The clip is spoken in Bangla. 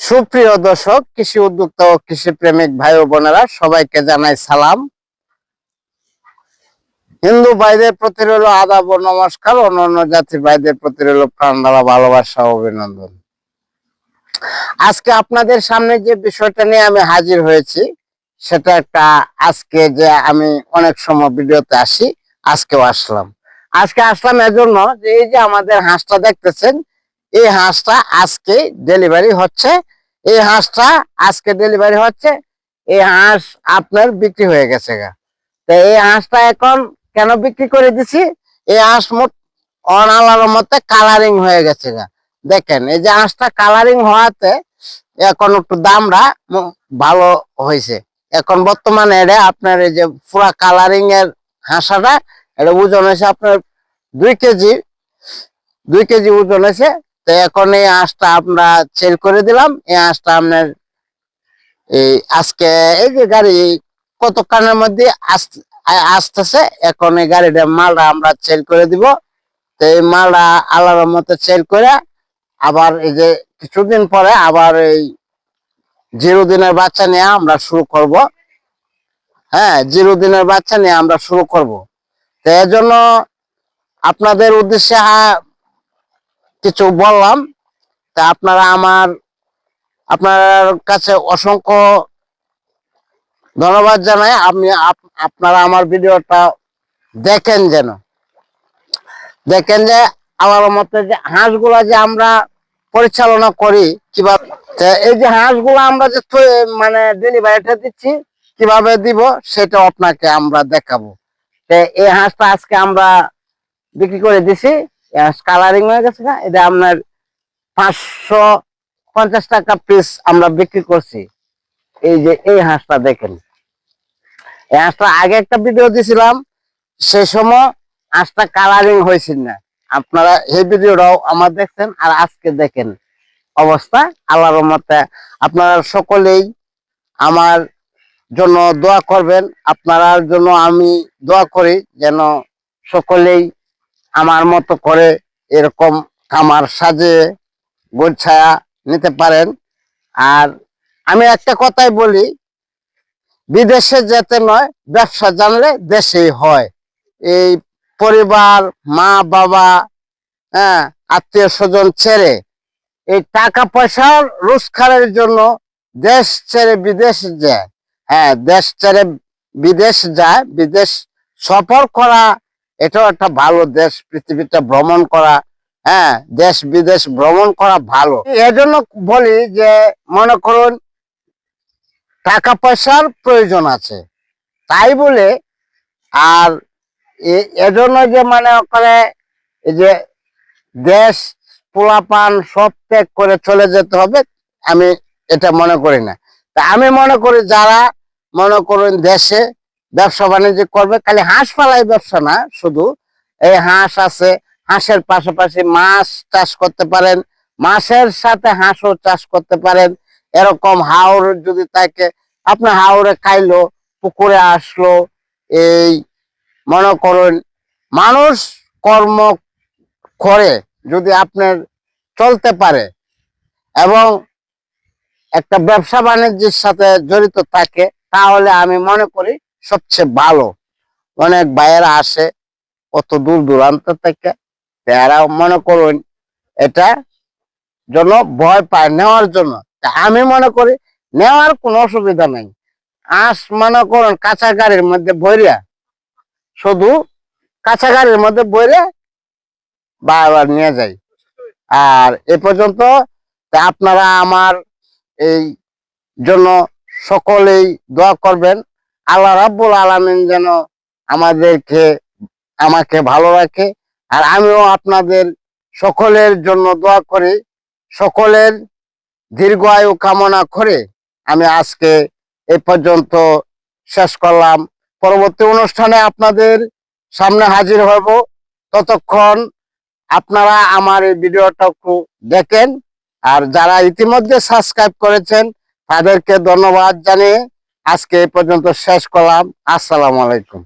সুপ্রিয় দর্শক, কৃষি উদ্যোক্তা ও কৃষি প্রেমিক ভাই ও বোনেরা, সবাইকে জানাই সালাম। হিন্দু ভাইদের প্রতি রইল আদাব ও নমস্কার, অন্যান্য জাতি ভাইদের প্রতি রইল প্রাণ দ্বারা ভালোবাসা অভিনন্দন। আজকে আপনাদের সামনে যে বিষয়টা নিয়ে আমি হাজির হয়েছি, সেটা একটা আজকে যে আমি অনেক সময় ভিডিওতে আসি, আজকেও আসলাম। আজকে আসলাম এজন্য যে এই যে আমাদের হাঁসটা দেখতেছেন এই হাঁসটা আজকে ডেলিভারি হচ্ছে। এই হাঁসটা আজকে ডেলিভারি হচ্ছে। এই হাঁস আপনার বিক্রি হয়ে গেছে গা। তো এই হাঁসটা এখন কেন বিক্রি করে দিছি? এই হাঁস মোট অনালার মতে কালারিং হয়ে গেছে গা। দেখেন, এই যে হাঁসটা কালারিং হওয়াতে এখন একটু দামটা ভালো হয়েছে। এখন বর্তমানে এটা আপনার এই যে পুরা কালারিং এর হাঁসাটা, এটা ওজন হয়েছে আপনার দুই কেজি দুই কেজি ওজন হয়েছে তো এখন এই হাঁসটা আমরা সেল করে দিলাম। এই হাঁসটা আপনার এই আজকে এই যে গাড়ি কতক্ষণের মধ্যে আস- আসতেছে, এখন এই গাড়িটা মালটা আমরা সেল করে দিব। তো এই মালটা আল্লাহর মতো সেল করে আবার এই যে কিছুদিন পরে আবার এই জিরো দিনের বাচ্চা নিয়ে আমরা শুরু করব। হ্যাঁ জিরো দিনের বাচ্চা নিয়ে আমরা শুরু করব। তো এর জন্য আপনাদের উদ্দেশ্যে কিছু বললাম, তা আপনারা আমার, আপনার কাছে অসংখ্য ধন্যবাদ জানাই। আপনি, আপ- আপনারা আমার ভিডিওটা দেখেন যেন। দেখেন যে আমার মতে যে হাঁসগুলা যে আমরা পরিচালনা করি, কীভাবে এই যে হাঁসগুলো আমরা যে মানে ডেলিভারিটা দিচ্ছি, কীভাবে দিব সেটা আপনাকে আমরা দেখাবো। এই হাঁসটা আজকে আমরা বিক্রি করে দিছি। কালারিং হয়ে গেছে না? এটা আপনার পাঁচশো পঞ্চাশ টাকা পিস আমরা বিক্রি করছি। এই যে, এই হাঁসটা দেখেন। এই হাঁসটা আগে একটা ভিডিও দিছিলাম সেই সময় হাঁসটা কালারিং হয়েছিল না। আপনারা এই ভিডিওটাও আমার দেখছেন, আর আজকে দেখেন অবস্থা। আল্লাহর মতে আপনারা সকলেই আমার জন্য দোয়া করবেন। আপনার জন্য আমি দোয়া করি, যেন সকলেই আমার মতো করে এরকম খামার সাজিয়ে গোছায়া নিতে পারেন। আর আমি একটা কথাই বলি, বিদেশে যেতে নয়, ব্যবসা জানলে দেশেই হয়। এই পরিবার, মা, বাবা হ্যাঁ আত্মীয় স্বজন ছেড়ে এই টাকা পয়সার রোজগারের জন্য দেশ ছেড়ে বিদেশ যায়। হ্যাঁ দেশ ছেড়ে বিদেশ যায়, বিদেশ সফর করা এটাও একটা ভালো দেশ, পৃথিবীটা ভ্রমণ করা হ্যাঁ দেশ বিদেশ ভ্রমণ করা ভালো। এজন্য বলি যে, মনে করুন, টাকা পয়সার প্রয়োজন আছে। তাই বলে, আর এজন্য যে মানে করে যে দেশ পোলাপান সব ত্যাগ করে চলে যেতে হবে, আমি এটা মনে করি না। তা আমি মনে করি, যারা মনে করুন দেশে ব্যবসা বাণিজ্য করবে, খালি হাঁস পালাই ব্যবসা না, শুধু এই হাঁস আছে, হাঁসের পাশাপাশি মাছ চাষ করতে পারেন, মাছের সাথে হাঁসও চাষ করতে পারেন, এরকম হাওর যদি থাকে আপনার হাওরে খাইলো, পুকুরে আসলো, এই মনে করুন, মানুষ কর্ম করে যদি আপনার চলতে পারে, এবং একটা ব্যবসা বাণিজ্যের সাথে জড়িত থাকে, তাহলে আমি মনে করি সবচেয়ে ভালো। অনেক ভাইয়েরা আসে কত দূর দূরান্ত থেকে, তারাও মনে করুন এটা জন্য ভয় পায় নেওয়ার জন্য। আমি মনে করি নেওয়ার কোনো অসুবিধা নাই। আস মনে করুন কাঁচা গাড়ির মধ্যে বইরা শুধু কাঁচা গাড়ির মধ্যে বইরে বারবার নিয়ে যাই আর এ পর্যন্ত আপনারা আমার এই জন্য সকলেই দোয়া করবেন। আল্লাহ রাব্বুল আলামিন যেন আমাদেরকে, আমাকে ভালো রাখে। আর আমিও আপনাদের সকলের জন্য দোয়া করি, সকলের দীর্ঘ আয়ু কামনা করে আমি আজকে এ পর্যন্ত শেষ করলাম। পরবর্তী অনুষ্ঠানে আপনাদের সামনে হাজির হব। ততক্ষণ আপনারা আমার এই ভিডিওটা একটু দেখেন। আর যারা ইতিমধ্যে সাবস্ক্রাইব করেছেন, তাদেরকে ধন্যবাদ জানিয়ে আজকে এই পর্যন্ত শেষ করলাম। আসসালামু আলাইকুম।